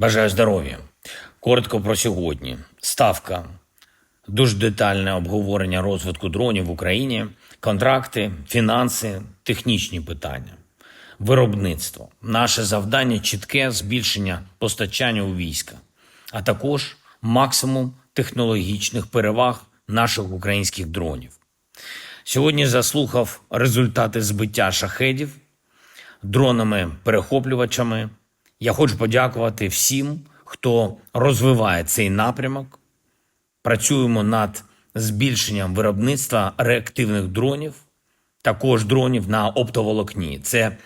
Бажаю здоров'я. Коротко про сьогодні. Ставка. Дуже детальне обговорення розвитку дронів в Україні, контракти, фінанси, технічні питання, виробництво. Наше завдання чітке збільшення постачання у війська, а також максимум технологічних переваг наших українських дронів. Сьогодні заслухав результати збиття шахедів дронами-перехоплювачами. Я хочу подякувати всім, хто розвиває цей напрямок. Працюємо над збільшенням виробництва реактивних дронів, також дронів на оптоволокні. Це,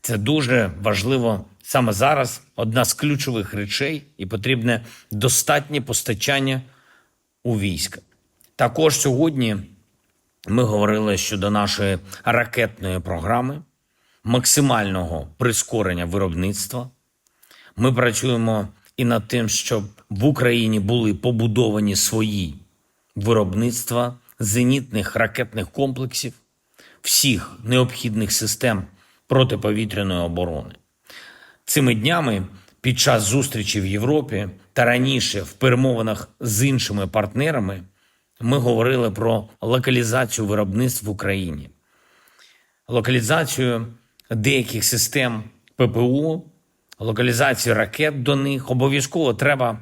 це дуже важливо саме зараз. Одна з ключових речей, і потрібне достатнє постачання у війська. Також сьогодні ми говорили щодо нашої ракетної програми, максимального прискорення виробництва. Ми працюємо і над тим, щоб в Україні були побудовані свої виробництва зенітних ракетних комплексів, всіх необхідних систем протиповітряної оборони. Цими днями під час зустрічі в Європі та раніше в перемовинах з іншими партнерами ми говорили про локалізацію виробництв в Україні, локалізацію деяких систем ППО, локалізацію ракет до них. Обов'язково треба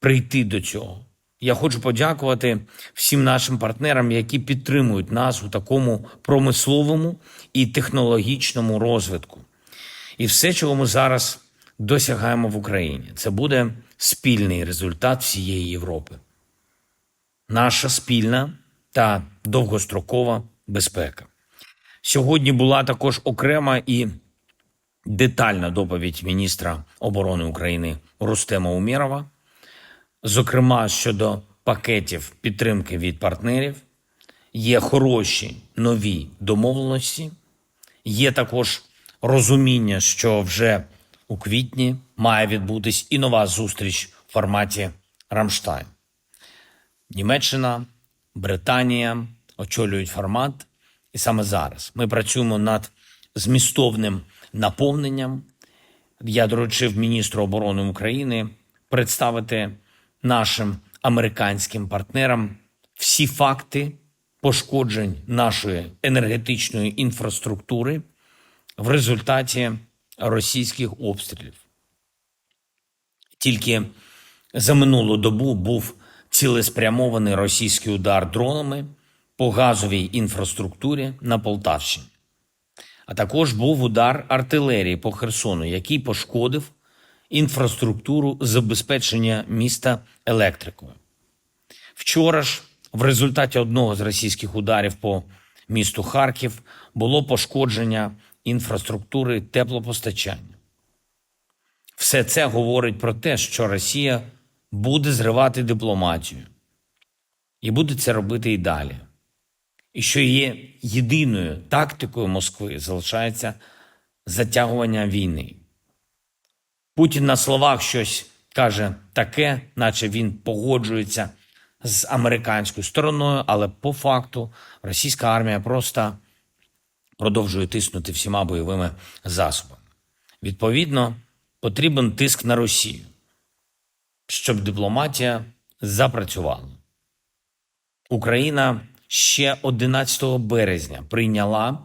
прийти до цього. Я хочу подякувати всім нашим партнерам, які підтримують нас у такому промисловому і технологічному розвитку. І все, чого ми зараз досягаємо в Україні, це буде спільний результат всієї Європи. Наша спільна та довгострокова безпека. Сьогодні була також окрема і детальна доповідь міністра оборони України Рустема Умєрова, зокрема щодо пакетів підтримки від партнерів. Є хороші нові домовленості, є також розуміння, що вже у квітні має відбутись і нова зустріч в форматі Рамштайн. Німеччина, Британія очолюють формат, і саме зараз ми працюємо над змістовним наповненням. Я доручив міністру оборони України представити нашим американським партнерам всі факти пошкоджень нашої енергетичної інфраструктури в результаті російських обстрілів. Тільки за минулу добу був цілеспрямований російський удар дронами по газовій інфраструктурі на Полтавщині. А також був удар артилерії по Херсону, який пошкодив інфраструктуру забезпечення міста електрикою. Вчора ж, в результаті одного з російських ударів по місту Харків, було пошкодження інфраструктури теплопостачання. Все це говорить про те, що Росія буде зривати дипломатію і буде це робити і далі. І що є єдиною тактикою Москви залишається затягування війни. Путін на словах щось каже таке, наче він погоджується з американською стороною, але по факту російська армія просто продовжує тиснути всіма бойовими засобами. Відповідно, потрібен тиск на Росію, щоб дипломатія запрацювала. Україна ще 11 березня прийняла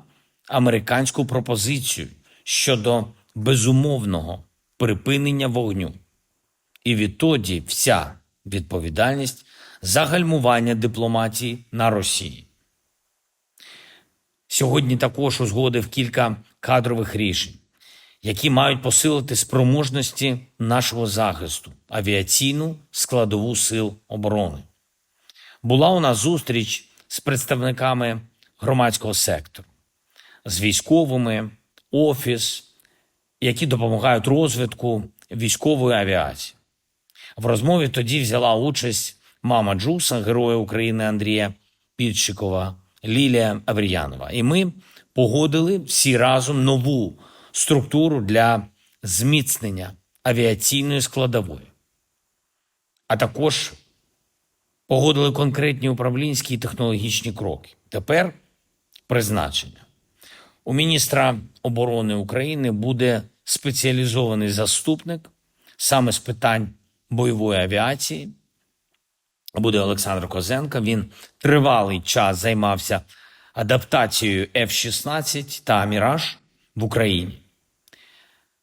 американську пропозицію щодо безумовного припинення вогню. І відтоді вся відповідальність за гальмування дипломатії на Росії. Сьогодні також узгодив кілька кадрових рішень, які мають посилити спроможності нашого захисту, авіаційну складову сил оборони. Була у нас зустріч з представниками громадського сектору, з військовими, офіс, які допомагають розвитку військової авіації. В розмові тоді взяла участь мама Джуса, героя України Андрія Підщикова, Лілія Авріянова. І ми погодили всі разом нову структуру для зміцнення авіаційної складової, а також погодили конкретні управлінські і технологічні кроки. Тепер призначення. У міністра оборони України буде спеціалізований заступник саме з питань бойової авіації буде Олександр Козенко. Він тривалий час займався адаптацією F-16 та Міраж в Україні.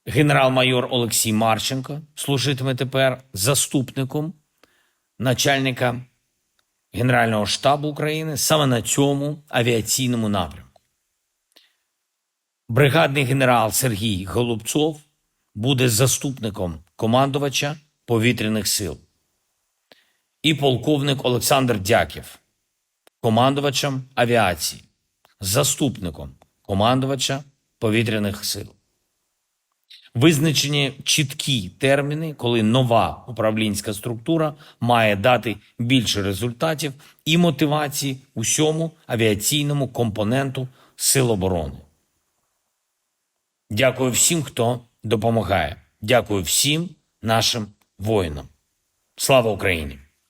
Генерал-майор Олексій Марченко служитиме тепер заступником начальника Генерального штабу України саме на цьому авіаційному напрямку. Бригадний генерал Сергій Голубцов буде заступником командувача повітряних сил. І полковник Олександр Дяків, командувачем авіації, заступником командувача повітряних сил. Визначені чіткі терміни, коли нова управлінська структура має дати більше результатів і мотивації усьому авіаційному компоненту Сил оборони. Дякую всім, хто допомагає. Дякую всім нашим воїнам. Слава Україні!